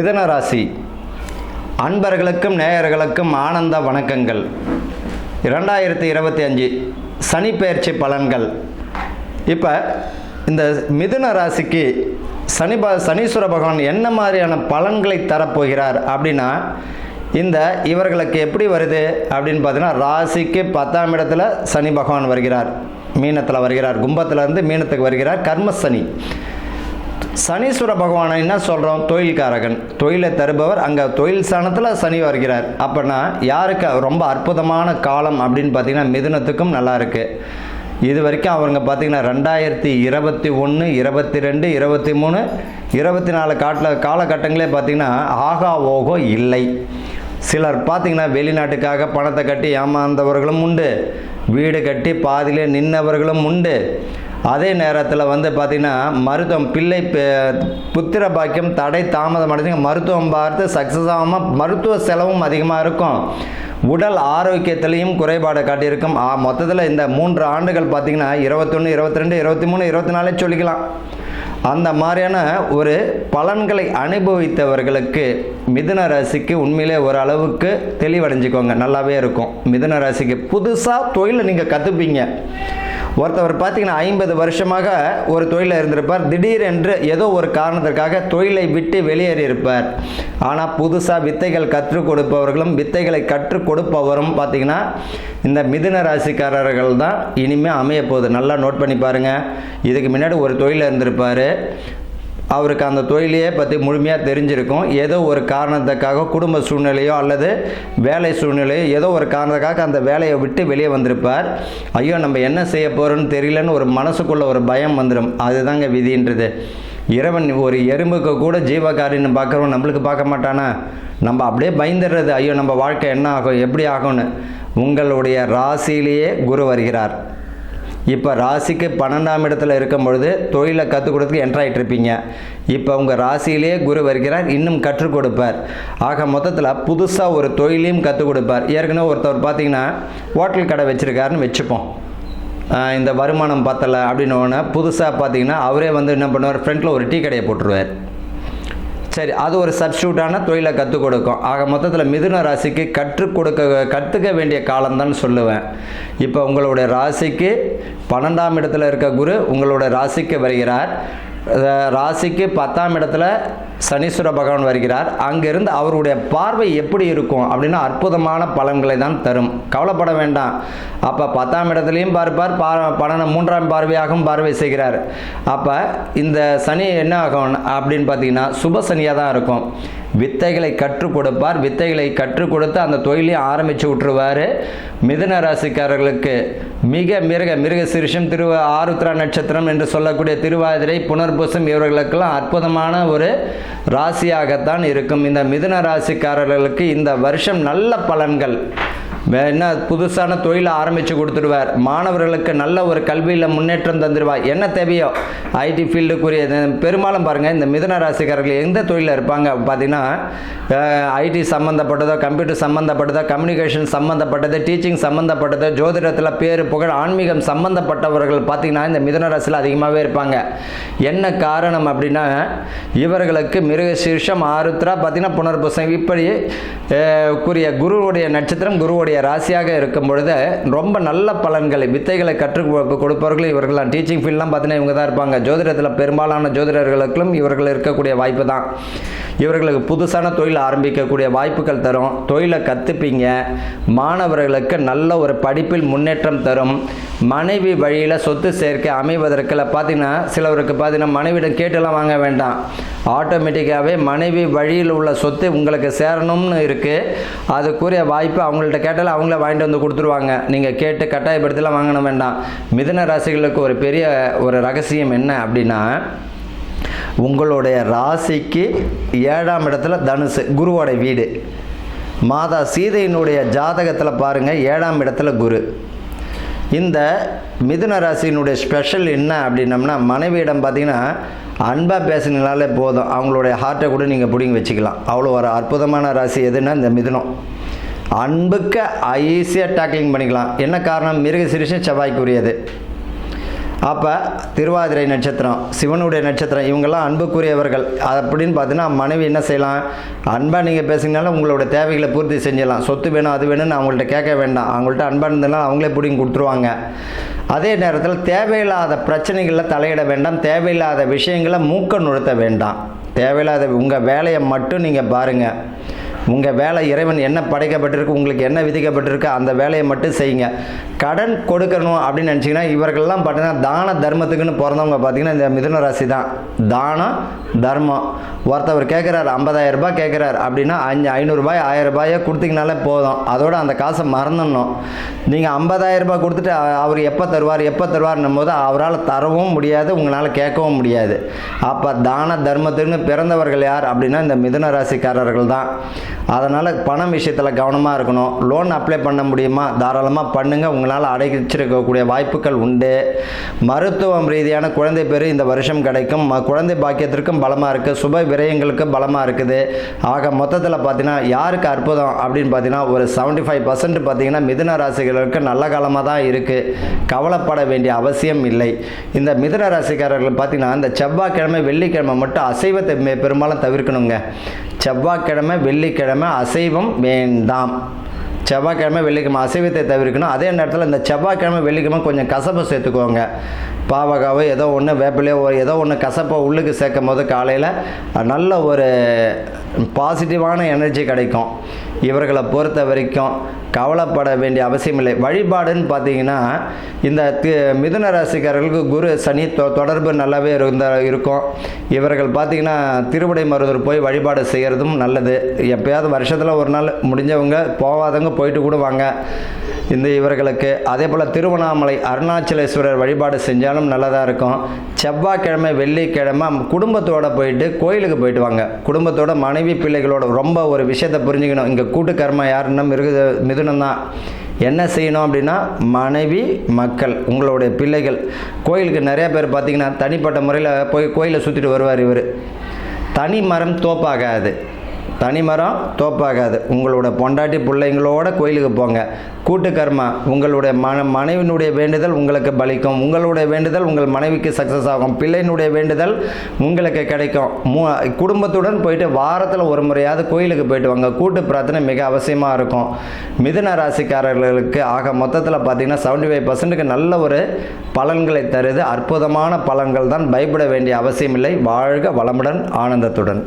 மிதன ராசி. அன்பர்களுக்கும் நேயர்களுக்கும் ஆனந்த வணக்கங்கள். இரண்டாயிரத்தி இருபத்தி அஞ்சு சனிப்பெயர்ச்சி பலன்கள். இப்போ இந்த மிதுன ராசிக்கு சனி ப சனீஸ்வர பகவான் என்ன மாதிரியான பலன்களை தரப்போகிறார் அப்படின்னா இந்த இவர்களுக்கு எப்படி வருது அப்படின்னு பார்த்தீங்கன்னா ராசிக்கு பத்தாம் இடத்துல சனி பகவான் வருகிறார். மீனத்தில் வருகிறார். கும்பத்திலேருந்து மீனத்துக்கு வருகிறார். கர்மசனி சனீஸ்வர பகவானை என்ன சொல்கிறோம் தொழில்காரகன். தொழிலை தருபவர் அங்கே தொழில் ஸ்தானத்தில் சனி வருகிறார். அப்படின்னா யாருக்கு? ரொம்ப அற்புதமான காலம் அப்படின்னு பார்த்தீங்கன்னா மிதுனத்துக்கும் நல்லா இருக்கு. இது வரைக்கும் அவங்க பார்த்தீங்கன்னா ரெண்டாயிரத்தி இருபத்தி ஒன்று இருபத்தி ரெண்டு இருபத்தி மூணு இருபத்தி நாலு காட்டில் காலகட்டங்களே பார்த்தீங்கன்னா ஆகா ஓகோ இல்லை. சிலர் பார்த்தீங்கன்னா வெளிநாட்டுக்காக பணத்தை கட்டி ஏமாந்தவர்களும் உண்டு. வீடு கட்டி பாதியிலே நின்றவர்களும் உண்டு. அதே நேரத்தில் வந்து பார்த்திங்கன்னா மருத்துவம் பிள்ளை புத்திர பாக்கியம் தடை தாமதம் அடைஞ்சு மருத்துவம் பார்த்து சக்ஸஸ் ஆகாமல் மருத்துவ செலவும் அதிகமாக இருக்கும். உடல் ஆரோக்கியத்திலையும் குறைபாடு காட்டியிருக்கும். ஆ மொத்தத்தில் இந்த மூன்று ஆண்டுகள் பார்த்திங்கன்னா இருபத்தொன்று இருபத்தி ரெண்டு இருபத்தி மூணு இருபத்தி நாலே சொல்லிக்கலாம். அந்த மாதிரியான ஒரு பலன்களை அனுபவித்தவர்களுக்கு மிதுன ராசிக்கு உண்மையிலே ஒரு அளவுக்கு நல்லாவே இருக்கும். மிதுன ராசிக்கு புதுசாக தொழிலை நீங்கள் கற்றுப்பீங்க ஒருத்தவர் பார்த்தீங்கன்னா ஐம்பது வருஷமாக ஒரு தொழிலில் இருந்திருப்பார். திடீரென்று ஏதோ ஒரு காரணத்திற்காக தொழிலை விட்டு வெளியேறி இருப்பார் ஆனால் புதுசாக வித்தைகள் கற்றுக் கொடுப்பவர்களும் வித்தைகளை கற்றுக் கொடுப்பவரும் பார்த்தீங்கன்னா இந்த மிதுன ராசிக்காரர்கள் தான். இனிமேல் அமைய போகுது. நல்லா நோட் பண்ணி பாருங்கள் இதுக்கு முன்னாடி ஒரு தொழிலில் இருந்திருப்பார். அவருக்கு அந்த தொழிலையே பற்றி முழுமையாக தெரிஞ்சிருக்கும். ஏதோ ஒரு காரணத்துக்காக குடும்ப சூழ்நிலையோ அல்லது வேலை சூழ்நிலையோ ஏதோ ஒரு காரணத்துக்காக அந்த வேலையை விட்டு வெளியே வந்திருப்பார். ஐயோ நம்ம என்ன செய்ய போகிறோன்னு தெரியலன்னு ஒரு மனசுக்குள்ள ஒரு பயம் வந்துடும் அதுதாங்க விதின்றது. இறைவன் ஒரு எறும்புக்கு கூட ஜீவகாரின்னு பார்க்குறவன் நம்மளுக்கு பார்க்க மாட்டானா? நம்ம அப்படியே பயந்துடுறது. ஐயோ நம்ம வாழ்க்கை என்ன ஆகும்? எப்படி ஆகும்னு. உங்களுடைய ராசியிலேயே குரு வருகிறார். இப்போ ராசிக்கு பன்னெண்டாம் இடத்துல இருக்கும் பொழுது தொழிலை கற்றுக் கொடுத்து என்ட்ராயிட்டு இருப்பீங்க. இப்போ உங்கள் ராசியிலே குரு வருகிறார் இன்னும் கற்றுக் கொடுப்பார். ஆக மொத்தத்தில் புதுசாக ஒரு தொழிலையும் கற்றுக் கொடுப்பார். ஏற்கனவே ஒருத்தவர் பார்த்தீங்கன்னா ஹோட்டல் கடை வச்சுருக்காருன்னு வச்சுப்போம். இந்த வருமானம் பத்தலை அப்படின்னு ஒன்று புதுசாக பார்த்தீங்கன்னா அவரே வந்து என்ன பண்ணுவார் ஃப்ரண்ட்டில் ஒரு டீ கடையை போட்டுருவார். சரி அது ஒரு சப்ஸ்டியூட்டான தொழிலை கற்றுக் கொடுக்கும். ஆக மொத்தத்தில் மிதுன ராசிக்கு கற்றுக் கொடுக்க கற்றுக்க வேண்டிய காலம்தான் சொல்லுவேன். இப்போ உங்களுடைய ராசிக்கு பன்னெண்டாம் இடத்துல இருக்க குரு உங்களுடைய ராசிக்கு வருகிறார். ராசிக்கு பத்தாம் இடத்துல சனீஸ்வர பகவான் வருகிறார். அங்கிருந்து அவருடைய பார்வை எப்படி இருக்கும் அப்படின்னா அற்புதமான பலன்களை தான் தரும். கவலைப்பட வேண்டாம். அப்போ பத்தாம் இடத்துலையும் பார்ப்பார் பா பன்னெண்டு மூன்றாம் பார்வையாகவும் பார்வை செய்கிறார். அப்போ இந்த சனி என்ன ஆகும் அப்படின்னு பார்த்தீங்கன்னா சுப சனியாக தான் இருக்கும். வித்தைகளை கற்றுக் கொடுப்பார். வித்தைகளை கற்றுக் கொடுத்து அந்த தொழிலையும் ஆரம்பித்து விட்டுருவார். மிதுன ராசிக்காரர்களுக்கு மிக மிருக மிருக சிறுஷம் திரு ஆருத்ரா நட்சத்திரம் என்று சொல்லக்கூடிய திருவாதிரை புனர்பூசம் இவர்களுக்கெல்லாம் அற்புதமான ஒரு ராசியாகத்தான் இருக்கும். இந்த மிதுன ராசிக்காரர்களுக்கு இந்த வருஷம் நல்ல பலன்கள். என்ன புதுசான தொழிலை ஆரம்பித்து கொடுத்துடுவார். மாணவர்களுக்கு நல்ல ஒரு கல்வியில் முன்னேற்றம் தந்துடுவார். என்ன தேவையோ ஐடி ஃபீல்டுக்குரிய பெரும்பாலும் பாருங்கள் இந்த மிதன ராசிக்காரர்கள் எந்த தொழிலில் இருப்பாங்க? பார்த்தீங்கன்னா ஐடி சம்மந்தப்பட்டதோ கம்ப்யூட்டர் சம்மந்தப்பட்டதோ கம்யூனிகேஷன் சம்மந்தப்பட்டது டீச்சிங் சம்மந்தப்பட்டது ஜோதிடத்தில் பேர் புகழ் ஆன்மீகம் சம்மந்தப்பட்டவர்கள் பார்த்தீங்கன்னா இந்த மிதன ராசியில் அதிகமாகவே இருப்பாங்க. என்ன காரணம் அப்படின்னா இவர்களுக்கு மிருக சீர்ஷம் ஆருத்ரா பார்த்தீங்கன்னா புனர்பூசம் இப்படி கூறிய குருவுடைய நட்சத்திரம் குருவுடைய ராசியாக இருக்கும் பொழுது ரொம்ப நல்ல பலன்களை வித்தைகளை கற்றுக் கொ- கொடுப்பவர்கள் இவர்களாம் டீச்சிங் ஃபீல்ட்லாம் பார்த்தீங்கன்னா இவங்க தான் இருப்பாங்க. ஜோதிடத்தில் பெரும்பாலான ஜோதிடர்களுக்கும் இவர்கள் இருக்கக்கூடிய வாய்ப்பு தான். இவர்களுக்கு புதுசான தொழில் ஆரம்பிக்கக்கூடிய வாய்ப்புகள் தரும். தொழிலை கற்றுப்பீங்க மாணவர்களுக்கு நல்ல ஒரு படிப்பில் முன்னேற்றம் தரும். மனைவி வழியில் சொத்து சேர்க்கை அமைவதற்குல பார்த்தீங்கன்னா சிலவருக்கு பார்த்தீங்கன்னா மனைவியிடம் கேட்டுலாம் வாங்க வேண்டாம். ஆட்டோமேட்டிக்காகவே மனைவி வழியில் உள்ள சொத்து உங்களுக்கு சேரணும்னு இருக்குது அதுக்குரிய வாய்ப்பு அவங்கள்ட்ட கேட்டாலும் அவங்கள வாங்கிட்டு வந்து கொடுத்துருவாங்க. நீங்கள் கேட்டு கட்டாயப்படுத்தலாம் வாங்கணும் வேண்டாம். மிதன ராசிகளுக்கு ஒரு பெரிய ஒரு ரகசியம் என்ன அப்படின்னா உங்களுடைய ராசிக்கு ஏழாம் இடத்துல தனுசு குருவோட வீடு. மாதா சீதையினுடைய ஜாதகத்தில் பாருங்கள் ஏழாம் இடத்துல குரு. இந்த மிதுன ராசியினுடைய ஸ்பெஷல் என்ன அப்படின்னம்னா மனைவியிடம் பார்த்தீங்கன்னா அன்பாக பேசுனீங்களாலே போதும். அவங்களுடைய ஹார்ட்டை கூட நீங்கள் பிடிங்கி வச்சுக்கலாம். அவ்வளோ ஒரு அற்புதமான ராசி எதுன்னா இந்த மிதுனம். அன்புக்கு ஈஸியாக டேக்லிங் பண்ணிக்கலாம். என்ன காரணம்? மிருக சிறுஷம் செவ்வாய்க்குரியது. அப்போ திருவாதிரை நட்சத்திரம் சிவனுடைய நட்சத்திரம் இவங்கெல்லாம் அன்புக்குரியவர்கள். அப்படின்னு பார்த்தீங்கன்னா மனைவி என்ன செய்யலாம்? அன்பாக நீங்கள் பேசுங்கனாலும் உங்களோட தேவைகளை பூர்த்தி செஞ்சிடலாம். சொத்து வேணும் அது வேணும்னு அவங்கள்ட்ட கேட்க வேண்டாம். அவங்கள்ட்ட அன்பாக இருந்தாலும் அவங்களே பிடிங்கி கொடுத்துருவாங்க. அதே நேரத்தில் தேவையில்லாத பிரச்சனைகளில் தலையிட வேண்டாம். தேவையில்லாத விஷயங்களை மூக்க நுழுத்த வேண்டாம். தேவையில்லாத உங்கள் வேலையை மட்டும் நீங்கள் பாருங்கள் உங்கள் வேலை இறைவன் என்ன படைக்கப்பட்டிருக்கு உங்களுக்கு என்ன விதிக்கப்பட்டிருக்கு அந்த வேலையை மட்டும் செய்யுங்க. கடன் கொடுக்கணும் அப்படின்னு நினச்சிங்கன்னா இவர்கள்லாம் பார்த்தீங்கன்னா தான தர்மத்துக்குன்னு பிறந்தவங்க பார்த்தீங்கன்னா இந்த மிதுன ராசி தான். தானம் தர்மம். ஒருத்தவர் கேட்குறாரு ஐம்பதாயிரம் ரூபாய் கேட்குறாரு அப்படின்னா அஞ்சு ஐநூறுரூபாய் ஆயிரம் ரூபாயை கொடுத்தீங்கனாலே போதும். அதோட அந்த காசை மறந்துடணும். நீங்கள் ஐம்பதாயிரம் ரூபாய் கொடுத்துட்டு அவர் எப்போ தருவார் எப்போ தருவார்னும் போது அவரால் தரவும் முடியாது உங்களால் கேட்கவும் முடியாது. அப்போ தான தர்மத்துக்குன்னு பிறந்தவர்கள் யார் அப்படின்னா இந்த மிதுன ராசிக்காரர்கள் தான். அதனால் பணம் விஷயத்தில் கவனமாக இருக்கணும். லோன் அப்ளை பண்ண முடியுமா? தாராளமாக பண்ணுங்கள் உங்களால் அடைச்சிருக்கக்கூடிய வாய்ப்புகள் உண்டு. மருத்துவம் ரீதியான குழந்தை பேர் இந்த வருஷம் கிடைக்கும். ம- குழந்தை பாக்கியத்திற்கும் பலமாக இருக்குது சுப விரயங்களுக்கு பலமாக இருக்குது. ஆக மொத்தத்தில் பார்த்தீங்கன்னா யாருக்கு அற்புதம் அப்படின்னு பார்த்தீங்கன்னா ஒரு செவன்டி ஃபைவ் பர்சன்ட் பார்த்தீங்கன்னா மிதுன ராசிகளுக்கு நல்ல காலமாக தான் இருக்குது கவலைப்பட வேண்டிய அவசியம் இல்லை. இந்த மிதுன ராசிக்காரர்கள் பார்த்தீங்கன்னா இந்த செவ்வாய்க்கிழமை வெள்ளிக்கிழமை மட்டும் அசைவத்தை பெரும்பாலும் தவிர்க்கணுங்க. செவ்வாய்க்கிழமை வெள்ளிக்கிழமை அசைவம் வேண்டாம். செவ்வாய்க்கிழமை வெள்ளிக்கிழமை அசைவத்தை தவிர்க்கணும். அதே நேரத்தில் இந்த செவ்வாய்க்கிழமை வெள்ளிக்கிழமை கொஞ்சம் கசப்பை சேர்த்துக்கோங்க. பாவகாவோ ஏதோ ஒன்று வேப்பிலையோ ஒரு ஏதோ ஒன்று கசப்பை உள்ளுக்கு சேர்க்கும் போது காலையில் நல்ல ஒரு பாசிட்டிவான எனர்ஜி கிடைக்கும். இவர்களை பொறுத்த வரைக்கும் கவலைப்பட வேண்டிய அவசியமில்லை. வழிபாடுன்னு பார்த்தீங்கன்னா இந்த தி- மிதுன ராசிக்காரர்களுக்கு குரு சனி தொ- தொடர்பு நல்லாவே இருந்த இருக்கும். இவர்கள் பார்த்தீங்கன்னா திருவிடை மருதூர் போய் வழிபாடு செய்கிறதும் நல்லது. எப்பயாவது வருஷத்தில் ஒரு நாள் முடிஞ்சவங்க போகாதவங்க போயிட்டு கூட வாங்க. இந்த இவர்களுக்கு அதே போல் திருவண்ணாமலை அருணாச்சலேஸ்வரர் வழிபாடு செஞ்சாலும் நல்லதாக இருக்கும். செவ்வாய்க்கிழமை வெள்ளிக்கிழமை குடும்பத்தோடு போயிட்டு கோயிலுக்கு போயிட்டு வாங்க. குடும்பத்தோட மனைவி பிள்ளைகளோட ரொம்ப ஒரு விஷயத்தை புரிஞ்சுக்கணும். இங்கே கூட்டு கர்மா யாருன்னா மிருக மிதுனம் தான் என்ன செய்யணும் அப்படின்னா மனைவி மக்கள் உங்களுடைய பிள்ளைகள். கோயிலுக்கு நிறைய பேர் பார்த்தீங்கன்னா தனிப்பட்ட முறையில் போய் கோயிலை சுற்றிட்டு வருவார் இவர். தனி மரம் தோப்பாகாது. தனி மரம் தோப்பாகாது. உங்களோட பொண்டாட்டி பிள்ளைங்களோட கோயிலுக்கு போங்க. கூட்டு கர்மா உங்களுடைய மன மனைவினுடைய வேண்டுதல் உங்களுக்கு பலிக்கும். உங்களுடைய வேண்டுதல் உங்கள் மனைவிக்கு சக்ஸஸ் ஆகும். பிள்ளையினுடைய வேண்டுதல் உங்களுக்கு கிடைக்கும். மூ குடும்பத்துடன் போயிட்டு வாரத்தில் ஒரு முறையாவது கோயிலுக்கு போயிட்டு வாங்க. கூட்டு பிரார்த்தனை மிக அவசியமாக இருக்கும். மிதுன ராசிக்காரர்களுக்கு ஆக மொத்தத்தில் பார்த்தீங்கன்னா செவன்டி ஃபைவ் பர்சன்ட்டுக்கு நல்ல ஒரு பலன்களை தருது. அற்புதமான பலன்கள் தான் பயப்பட வேண்டிய அவசியமில்லை. வாழ்க வளமுடன் ஆனந்தத்துடன்.